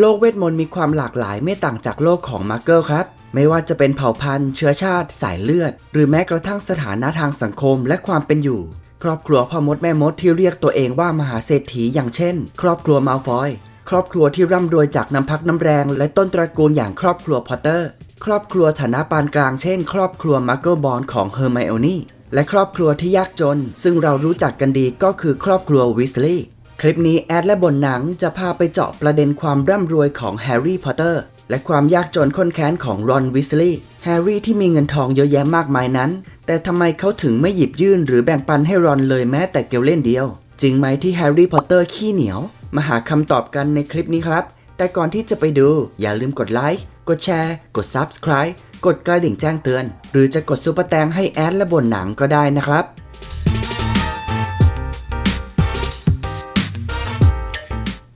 โลกเวทมนต์มีความหลากหลายไม่ต่างจากโลกของมาร์เกิลครับ ไม่ว่าจะเป็นเผ่าพันธุ์ เชื้อชาติ สายเลือด หรือแม้กระทั่งสถานะทางสังคมและความเป็นอยู่ ครอบครัวพ่อมดแม่มดที่เรียกตัวเองว่ามหาเศรษฐีอย่างเช่น ครอบครัวมาลฟอย ครอบครัวที่ร่ำรวยจากน้ำพักน้ำแรง และต้นตระกูลอย่างครอบครัวพอตเตอร์ ครอบครัวฐานะปานกลางเช่น ครอบครัวมาร์เกิลบอลของเฮอร์ไมโอนี่และครอบครัวที่ยากจน ซึ่งเรารู้จักกันดีก็คือครอบครัววิสลีย์ คลิปนี้แอดและบนหนังจะพาไปเจาะประเด็นความร่ำรวยของแฮร์รี่พอตเตอร์และความยากจนข้นแค้นของรอนวิสลีย์แฮร์รี่ที่มีเงินทองเยอะแยะมากมายนั้น แต่ทำไมเขาถึงไม่หยิบยื่นหรือแบ่งปันให้รอนเลยแม้แต่เกลเล่นเดียว จริงไหมที่แฮร์รี่พอตเตอร์ขี้เหนียว มาหาคำตอบกันในคลิปนี้ครับ แต่ก่อนที่จะไปดู อย่าลืมกดไลค์กดแชร์ กด Subscribe กดกระดิ่งแจ้งเตือน หรือจะกดซุปเปอร์แตงให้แอดและบนหนังก็ได้นะครับ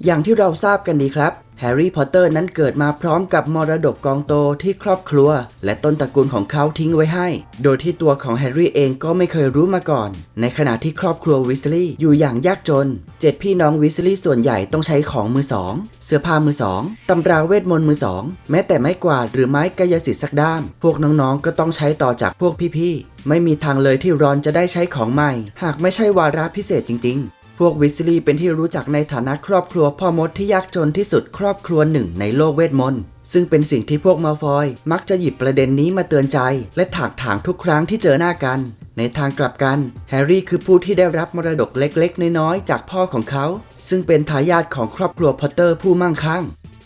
อย่างที่เราทราบกันดีครับแฮร์รี่พอตเตอร์นั้นเกิดมาพร้อมกับมรดกกองโตที่ครอบครัว และต้นตระกูลของเขาทิ้งไว้ให้ โดยที่ตัวของแฮร์รี่เองก็ไม่เคยรู้มาก่อน ในขณะที่ครอบครัววิสลีย์อยู่อย่างยากจนเจ็ดพี่น้องวิสลีย์ส่วนใหญ่ต้องใช้ของมือสองเสื้อผ้ามือสองตำราเวทมนต์มือสองแม้แต่ไม้กวาดหรือไม้กายสิทธิ์สักด้าม พวกน้องๆก็ต้องใช้ต่อจากพวกพี่ๆไม่มีทางเลยที่รอนจะได้ใช้ของใหม่ หากไม่ใช่วาระพิเศษจริง ๆ พวกวิสลีย์เป็นที่รู้จักในฐานะครอบครัวพ่อมดที่ยากจนที่สุดครอบครัวหนึ่งในโลกเวทมนต์ซึ่งเป็นสิ่งที่พวกมาฟอย มักจะหยิบประเด็นนี้มาเตือนใจ และถากถางทุกครั้งที่เจอหน้ากัน ในทางกลับกัน แฮร์รี่คือผู้ที่ได้รับมรดกเล็กๆ น้อยๆ จากพ่อของเขา ซึ่งเป็นทายาทของครอบครัวพอตเตอร์ผู้มั่งคั่ง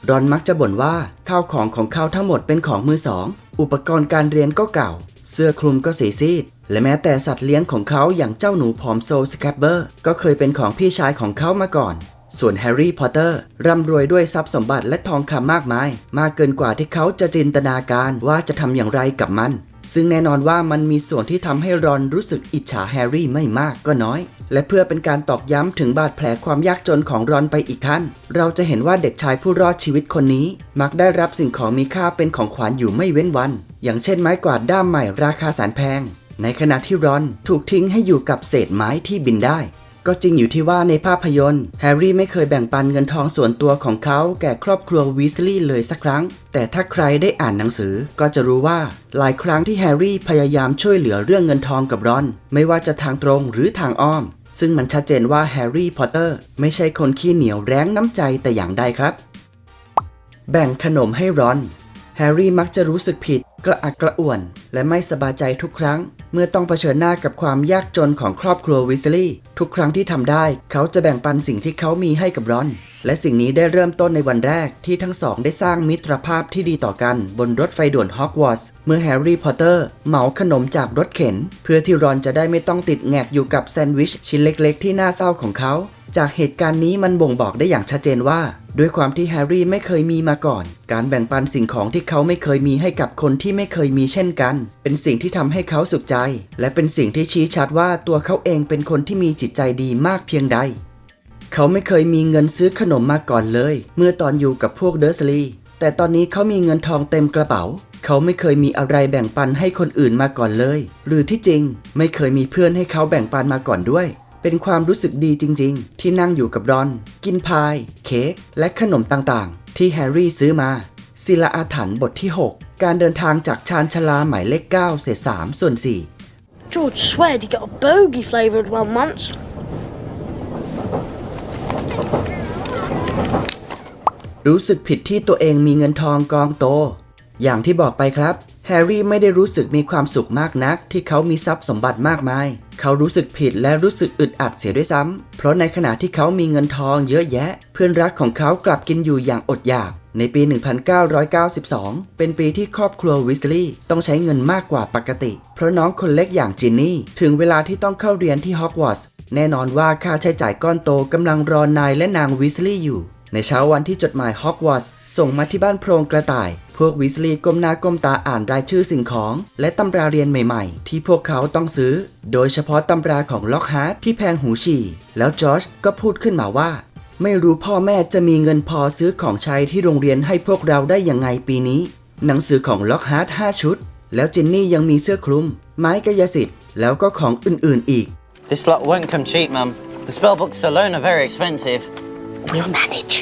รอนมักจะบ่นว่าข้าวของของเขาทั้งหมดเป็นของมือสอง อุปกรณ์การเรียนก็เก่า เสื้อคลุมก็สีซีด และแม้แต่สัตว์เลี้ยงของเขาอย่างเจ้าหนูผอมโซสแคปเบอร์ก็เคยเป็นของพี่ชายของเขามาก่อน ส่วนแฮร์รี่พอตเตอร์ร่ำรวยด้วยทรัพย์สมบัติและทองคำมากมาย มากเกินกว่าที่เขาจะจินตนาการว่าจะทำอย่างไรกับมัน ซึ่งแน่นอนว่ามันมีส่วนที่ทำให้รอนรู้สึกอิจฉาแฮร์รี่ไม่มากก็น้อย และเพื่อเป็นการตอกย้ำถึงบาดแผลความยากจนของรอนไปอีกขั้น เราจะเห็นว่าเด็กชายผู้รอดชีวิตคนนี้ มักได้รับสิ่งของมีค่าเป็นของขวัญอยู่ไม่เว้นวัน อย่างเช่นไม้กวาดด้ามใหม่ราคาแสนแพง ในขณะที่รอนถูกทิ้งให้อยู่กับเศษไม้ที่บินได้ ก็จริงอยู่ที่ว่าในภาพยนตร์แฮร์รี่ไม่เคยแบ่งปันเงินทองส่วนตัวของเขาแก่ครอบครัววีสลีย์เลยสักครั้ง แต่ถ้าใครได้อ่านหนังสือก็จะรู้ว่าหลายครั้งที่แฮร์รี่พยายามช่วยเหลือเรื่องเงินทองกับรอน ไม่ว่าจะทางตรงหรือทางอ้อม ซึ่งมันชัดเจนว่าแฮร์รี่พอตเตอร์ไม่ใช่คนขี้เหนียวแร้งน้ำใจแต่อย่างใดครับ แบ่งขนมให้รอน แฮร์รี่มักจะรู้สึกผิด กระอักกระอ่วน และไม่สบายใจทุกครั้ง เมื่อต้องเผชิญหน้ากับความยากจนของครอบครัววิสลีย์ทุกครั้งที่ทำได้ เขาจะแบ่งปันสิ่งที่เขามีให้กับรอน และสิ่งนี้ได้เริ่มต้นในวันแรกที่ทั้งสองได้สร้างมิตรภาพที่ดีต่อกันบนรถไฟด่วนฮอกวอตส์เมื่อแฮร์รี่พอตเตอร์เหมาขนมจากรถเข็น เพื่อที่รอนจะได้ไม่ต้องติดแงกอยู่กับแซนด์วิชชิ้นเล็ก ๆ ที่น่าเศร้าของเขา จากเหตุการณ์นี้มันบ่งบอกได้อย่างชัดเจนว่า ด้วยความที่แฮร์รี่ไม่เคยมีมาก่อน การแบ่งปันสิ่งของที่เขาไม่เคยมีให้กับคนที่ไม่เคยมีเช่นกัน เป็นสิ่งที่ทำให้เขาสุขใจ และเป็นสิ่งที่ชี้ชัดว่าตัวเขาเองเป็นคนที่มีจิตใจดีมากเพียงใด เขาไม่เคยมีเงินซื้อขนมมาก่อนเลย เมื่อตอนอยู่กับพวกเดอร์สลีย์แต่ตอนนี้เขามีเงินทองเต็มกระเป๋า เขาไม่เคยมีอะไรแบ่งปันให้คนอื่นมาก่อนเลย หรือที่จริง ไม่เคยมีเพื่อนให้เขาแบ่งปันมาก่อนด้วย เป็นความรู้สึกดีจริง ๆ ที่นั่งอยู่กับรอน กินพาย เค้กและขนมต่างๆ ที่แฮร์รี่ซื้อมาศิลาอาถรรพ์บทที่ 6 การเดินทางจากชานชาลาหมายเลข 9 เศษ3ส่วน 4 George sweared he got a bogey flavoured one once. รู้สึกผิดที่ตัวเองมีเงินทองกองโต อย่างที่บอกไปครับ แฮร์รี่ไม่ได้รู้สึกมีความสุขมากนัก ที่เขามีทรัพย์สมบัติมากมาย เขารู้สึกผิดและรู้สึกอึดอัดเสียด้วยซ้ำเพราะในขณะที่เขามีเงินทองเยอะแยะ เพื่อนรักของเขากลับกินอยู่อย่างอดอยาก ในปี 1992 เป็นปีที่ครอบครัววิสลีย์ต้องใช้เงินมากกว่าปกติ เพราะน้องคนเล็กอย่างจินนี่ ถึงเวลาที่ต้องเข้าเรียนที่ฮอกวอตส์แน่นอนว่าค่าใช้จ่ายก้อนโตกำลังรอนายและนางวิสลีย์อยู่ ในเช้าวันที่จดหมายฮอกวอตส์ ส่งมาที่บ้านโพรงกระต่าย พวกวิสลีย์ก้มหน้าก้มตาอ่านรายชื่อสิ่งของ และตำราเรียนใหม่ๆ ที่พวกเขาต้องซื้อ โดยเฉพาะตำราของล็อกฮาร์ทที่แพงหูฉี่ แล้วจอร์จก็พูดขึ้นมาว่า ไม่รู้พ่อแม่จะมีเงินพอซื้อของใช้ที่โรงเรียนให้พวกเราได้ยังไงปีนี้ หนังสือของล็อกฮาร์ท5ชุด แล้วจินนี่ยังมีเสื้อคลุม ไม้กายสิทธิ์แล้วก็ของอื่นๆอีก This lot won't come cheap, Mum. The spell books alone are very expensive. We'll manage.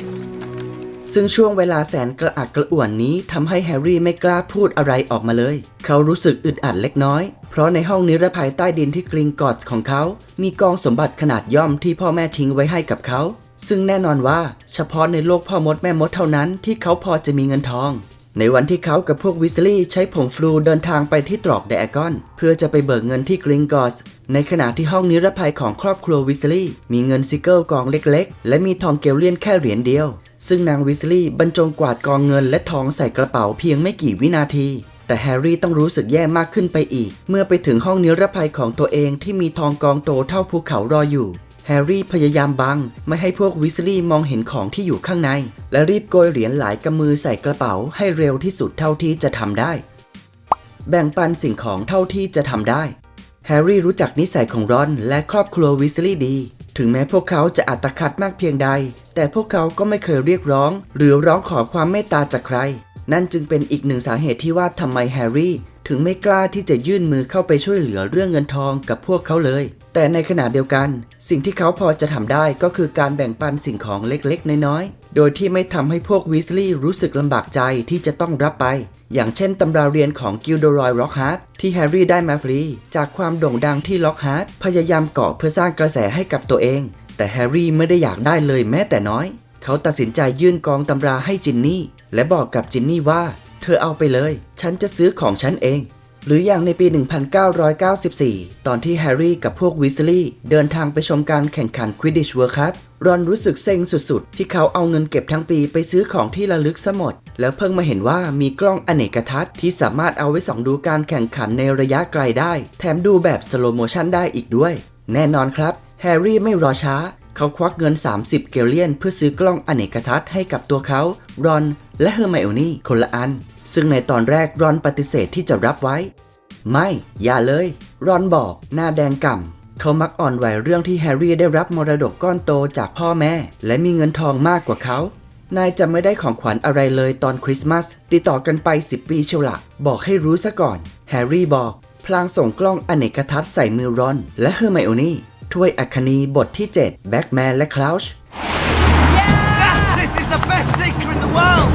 ซึ่งช่วงเวลาแสนกระอักกระอ่วนนี้ทำให้แฮร์รี่ไม่กล้าพูดอะไรออกมาเลย เขารู้สึกอึดอัดเล็กน้อย เพราะในห้องนิรภัยใต้ดินที่กริงกอสของเขา มีกองสมบัติขนาดย่อมที่พ่อแม่ทิ้งไว้ให้กับเขา ซึ่งแน่นอนว่าเฉพาะในโลกพ่อมดแม่มดเท่านั้นที่เขาพอจะมีเงินทองในวันที่เขากับพวกวิสลีย์ใช้ผงฟลูเดินทางไปที่ตรอกแดกอน เพื่อจะไปเบิกเงินที่กริงกอส ในขณะที่ห้องนิรภัยของครอบครัววิสลีย์มีเงินซิเกิลกองเล็กๆ และมีทองเกลเลียนแค่เหรียญเดียว ซึ่งนางวิสลีย์บรรจงกวาดกองเงินและทองใส่กระเป๋าเพียงไม่กี่วินาที แต่แฮร์รี่ต้องรู้สึกแย่มากขึ้นไปอีก เมื่อไปถึงห้องนิรภัยของตัวเองที่มีทองกองโตเท่าภูเขารออยู่แฮร์รี่พยายามบัง ไม่ให้พวกวิสลีย์มองเห็นของที่อยู่ข้างใน และรีบโกยเหรียญหลายกำมือใส่กระเป๋าให้เร็วที่สุดเท่าที่จะทำได้ แบ่งปันสิ่งของเท่าที่จะทำได้ แฮร์รี่รู้จักนิสัยของรอนและครอบครัววิสลีย์ดี ถึงแม้พวกเขาจะอัตคัดมากเพียงใด แต่พวกเขาก็ไม่เคยเรียกร้อง หรือร้องขอความเมตตาจากใคร นั่นจึงเป็นอีกหนึ่งสาเหตุที่ว่าทำไมแฮร์รี่ถึงไม่กล้าที่จะยื่นมือเข้าไปช่วยเหลือเรื่องเงินทองกับพวกเขาเลย แต่ในขณะเดียวกัน สิ่งที่เขาพอจะทำได้ก็คือการแบ่งปันสิ่งของเล็กๆ น้อยๆ โดยที่ไม่ทำให้พวกวิสลีย์รู้สึกลำบากใจที่จะต้องรับไป อย่างเช่นตำราเรียนของกิลโดรอยร็อกฮาร์ดที่แฮร์รี่ได้มาฟรี จากความโด่งดังที่ล็อกฮาร์ดพยายามเกาะเพื่อสร้างกระแสให้กับตัวเอง แต่แฮร์รี่ไม่ได้อยากได้เลยแม้แต่น้อย เขาตัดสินใจยื่นกองตำราให้จินนี่ และบอกกับจินนี่ว่า เธอเอาไปเลย ฉันจะซื้อของฉันเอง หรืออย่างในปี 1994 ตอนที่แฮร์รี่กับพวกวิสลีย์เดินทางไปชมการแข่งขันควิดดิชเวิร์คัพรอนรู้สึกเซ็งสุดๆ ที่เขาเอาเงินเก็บทั้งปีไปซื้อของที่ระลึกซะหมด แล้วเพิ่งมาเห็นว่ามีกล้องอเนกทัศน์ที่สามารถเอาไว้ส่องดูการแข่งขันในระยะไกลได้ แถมดูแบบสโลโมชันได้อีกด้วย แน่นอนครับแฮร์รี่ไม่รอช้า เขาควักเงิน 30 เกลเลียน เพื่อซื้อกล้องอเนกทัศน์ให้กับตัวเขา รอน และเฮอร์ไมโอนี่คนละอัน ซึ่งในตอนแรกรอนปฏิเสธที่จะรับไว้ ไม่ อย่าเลย รอนบอก หน้าแดงก่ำ เขามักอ่อนไหวเรื่องที่แฮร์รี่ได้รับมรดกก้อนโตจากพ่อแม่ และมีเงินทองมากกว่าเขา นายจะไม่ได้ของขวัญอะไรเลยตอนคริสต์มาส ติดต่อกันไป 10 ปีเชียวละบอกให้รู้ซะก่อน แฮร์รี่บอก พลางส่งกล้องอเนกทัศน์ใส่มือรอน และเฮอร์ไมโอนี่ ถ้วยอัคนีบทที่ 7 แบ็กแมนและคลาวช This is the best secret in the world!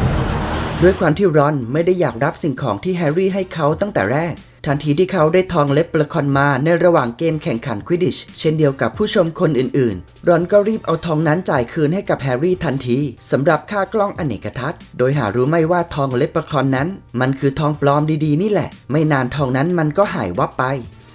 ด้วยความที่รอนไม่ได้อยากรับสิ่งของที่แฮร์รี่ให้เขาตั้งแต่แรก ทันทีที่เขาได้ทองเล็บประคอนมาในระหว่างเกมแข่งขันควิดดิช เช่นเดียวกับผู้ชมคนอื่นๆ รอนก็รีบเอาทองนั้นจ่ายคืนให้กับแฮร์รี่ทันทีสำหรับค่ากล้องอเนกทัศน์โดยหารู้ไม่ว่าทองเล็บประคอนนั้น มันคือทองปลอมดีๆ นี่แหละ ไม่นานทองนั้นมันก็หายวับไป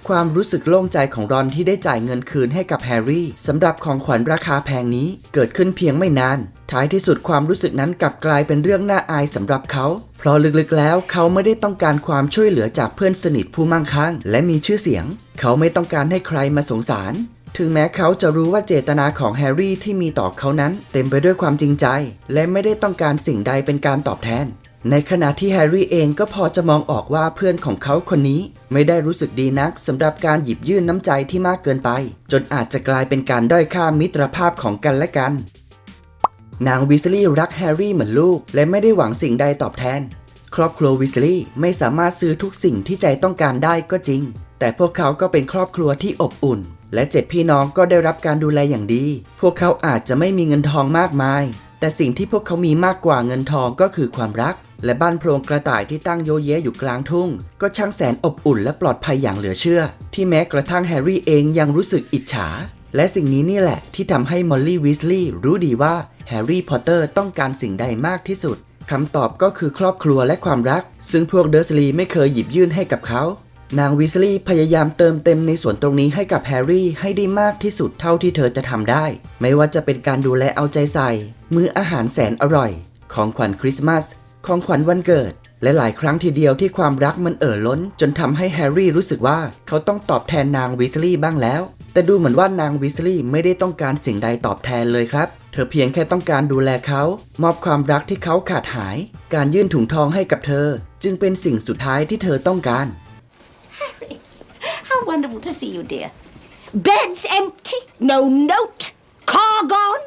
ความรู้สึกโล่งใจของรอนที่ได้จ่ายเงินคืนให้กับแฮร์รี่สำหรับของขวัญราคาแพงนี้เกิดขึ้นเพียงไม่นาน ท้ายที่สุดความรู้สึกนั้นกลับกลายเป็นเรื่องน่าอายสำหรับเขา เพราะลึกๆแล้วเขาไม่ได้ต้องการความช่วยเหลือจากเพื่อนสนิทผู้มั่งคั่ง และมีชื่อเสียง เขาไม่ต้องการให้ใครมาสงสาร ถึงแม้เขาจะรู้ว่าเจตนาของแฮร์รี่ที่มีต่อเขานั้น เต็มไปด้วยความจริงใจ และไม่ได้ต้องการสิ่งใดเป็นการตอบแทน ในขณะที่แฮร์รี่เองก็พอจะมองออกว่าเพื่อนของเขาคนนี้ไม่ได้รู้สึกดีนักสำหรับการหยิบยื่นน้ำใจที่มากเกินไป จนอาจจะกลายเป็นการด้อยค่ามิตรภาพของกันและกัน นางวิสลีย์รักแฮร์รี่เหมือนลูก และไม่ได้หวังสิ่งใดตอบแทน ครอบครัววิสลีย์ไม่สามารถซื้อทุกสิ่งที่ใจต้องการได้ก็จริง แต่พวกเขาก็เป็นครอบครัวที่อบอุ่น และเจ็ดพี่น้องก็ได้รับการดูแลอย่างดี พวกเขาอาจจะไม่มีเงินทองมากมาย แต่สิ่งที่พวกเขามีมากกว่าเงินทองก็คือความรัก และบ้านโพรงกระต่ายที่ตั้งโยเยะอยู่กลางทุ่ง ก็ช่างแสนอบอุ่นและปลอดภัยอย่างเหลือเชื่อ ที่แม้กระทั่งแฮร์รี่เองยังรู้สึกอิจฉา และสิ่งนี้นี่แหละที่ทำให้มอลลี่วิสลีย์รู้ดีว่าแฮร์รี่พอตเตอร์ต้องการสิ่งใดมากที่สุดคำตอบก็คือครอบครัวและความรัก ซึ่งพวกเดอร์สลีย์ไม่เคยหยิบยื่นให้กับเขา นางวิสลีย์พยายามเติมเต็มในส่วนตรงนี้ให้กับแฮร์รี่ให้ได้มากที่สุดเท่าที่เธอจะทำได้ ไม่ว่าจะเป็นการดูแลเอาใจใส่ มื้ออาหารแสนอร่อย ของขวัญคริสต์มาส ของขวัญวันเกิด และหลายครั้งทีเดียวที่ความรักมันเอ่อล้น จนทำให้แฮร์รี่รู้สึกว่าเขาต้องตอบแทนนางวิสลีย์บ้างแล้ว แต่ดูเหมือนว่านางวิสลีย์ไม่ได้ต้องการสิ่งใดตอบแทนเลยครับ เธอเพียงแค่ต้องการดูแลเขา มอบความรักที่เขาขาดหาย การยื่นถุงทองให้กับเธอ จึงเป็นสิ่งสุดท้ายที่เธอต้องการ to see you, dear. Bed's empty. No note. Car gone.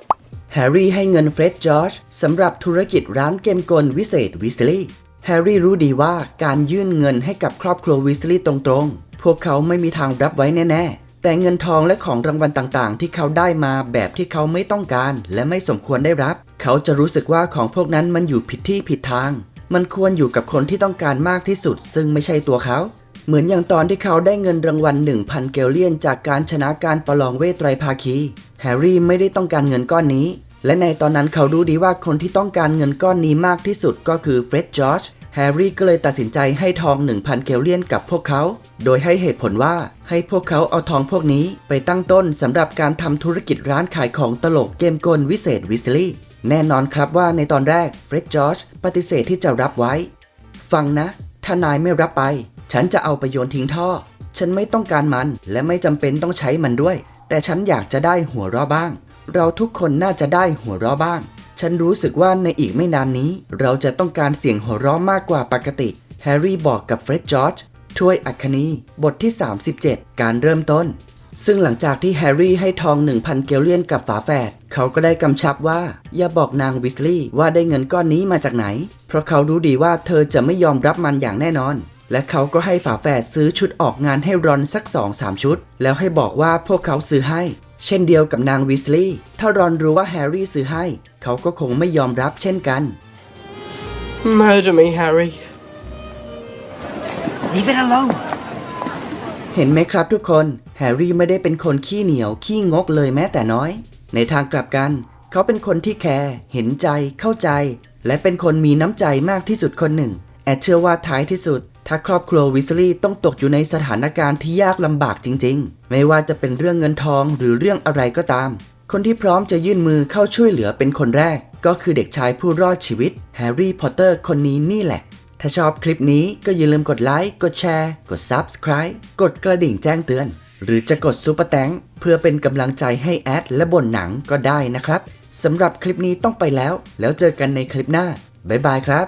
แฮร์รี่ให้เงินเฟร็ดจอร์จสำหรับธุรกิจร้านเกมกลวิเศษวิสลีย์แฮร์รี่รู้ดีว่าการยื่นเงินให้กับครอบครัววิสลีย์ตรงๆ พวกเขาไม่มีทางรับไว้แน่ ๆ แต่เงินทองและของรางวัลต่างๆ ที่เขาได้มาแบบที่เขาไม่ต้องการ และไม่สมควรได้รับ เขาจะรู้สึกว่าของพวกนั้นมันอยู่ผิดที่ผิดทาง มันควรอยู่กับคนที่ต้องการมากที่สุด ซึ่งไม่ใช่ตัวเขา เหมือนอย่างตอนที่เขาได้เงินรางวัล 1,000 เกลเลียน จากการชนะการประลองเวทไตรภาคีแฮร์รี่ไม่ได้ต้องการเงินก้อนนี้ และในตอนนั้นเขารู้ดีว่าคนที่ต้องการเงินก้อนนี้มากที่สุดก็คือเฟร็ดจอร์จแฮร์รี่ก็เลยตัดสินใจให้ทอง 1,000 เกลเลียนกับพวกเขา โดยให้เหตุผลว่าให้พวกเขาเอาทองพวกนี้ไปตั้งต้นสำหรับการทำธุรกิจร้านขายของตลกเกมกลวิเศษวิสลี่แน่นอนครับว่าในตอนแรกเฟร็ดจอร์จปฏิเสธที่จะรับไว้ ฟังนะ ถ้านายไม่รับไป ฉันจะเอาไปโยนทิ้งท่อ ฉันไม่ต้องการมันและไม่จำเป็นต้องใช้มันด้วย แต่ฉันอยากจะได้หัวเราะบ้าง เราทุกคนน่าจะได้หัวเราะบ้าง ฉันรู้สึกว่าในอีกไม่นานนี้ เราจะต้องการเสียงหัวเราะมากกว่าปกติ แฮร์รี่บอกกับเฟร็ดจอร์จถ้วยอัคนีบทที่ 37 การเริ่มต้น ซึ่งหลังจากที่แฮร์รี่ให้ทอง 1,000 เกลเลียนกับฝาแฝดเขาก็ได้กำชับว่า อย่าบอกนางวิสลีย์ว่าได้เงินก้อนนี้มาจากไหน เพราะเขารู้ดีว่าเธอจะไม่ยอมรับมันอย่างแน่นอน และเขาก็ให้ฝาแฝดซื้อชุดออกงานให้รอนสัก2-3ชุด แล้วให้บอกว่าพวกเขาซื้อให้ เช่นเดียวกับนางวิสลีย์ถ้ารอนรู้ว่าแฮร์รี่ซื้อให้ เขาก็คงไม่ยอมรับเช่นกัน Murder me, Harry. Leave it alone. เห็นไหมครับทุกคน แฮร์รี่ไม่ได้เป็นคนขี้เหนียว ขี้งกเลยแม้แต่น้อย ในทางกลับกัน เขาเป็นคนที่แคร์เห็นใจ เข้าใจ และเป็นคนมีน้ำใจมากที่สุดคนหนึ่ง แอดเชื่อว่าท้ายที่สุด ถ้าครอบครัววิสลีย์ต้องตกอยู่ในสถานการณ์ที่ยากลำบากจริง ๆ ไม่ว่าจะเป็นเรื่องเงินทองหรือเรื่องอะไรก็ตาม คนที่พร้อมจะยื่นมือเข้าช่วยเหลือเป็นคนแรก ก็คือเด็กชายผู้รอดชีวิตแฮร์รี่พอตเตอร์คนนี้นี่แหละ ถ้าชอบคลิปนี้ก็อย่าลืมกดไลค์ กดแชร์ กด Subscribe กดกระดิ่งแจ้งเตือน หรือจะกดซุปเปอร์แตงเพื่อเป็นกำลังใจให้แอดและบนหนังก็ได้นะครับสำหรับคลิปนี้ต้องไปแล้ว แล้วเจอกันในคลิปหน้าบ๊ายบายครับ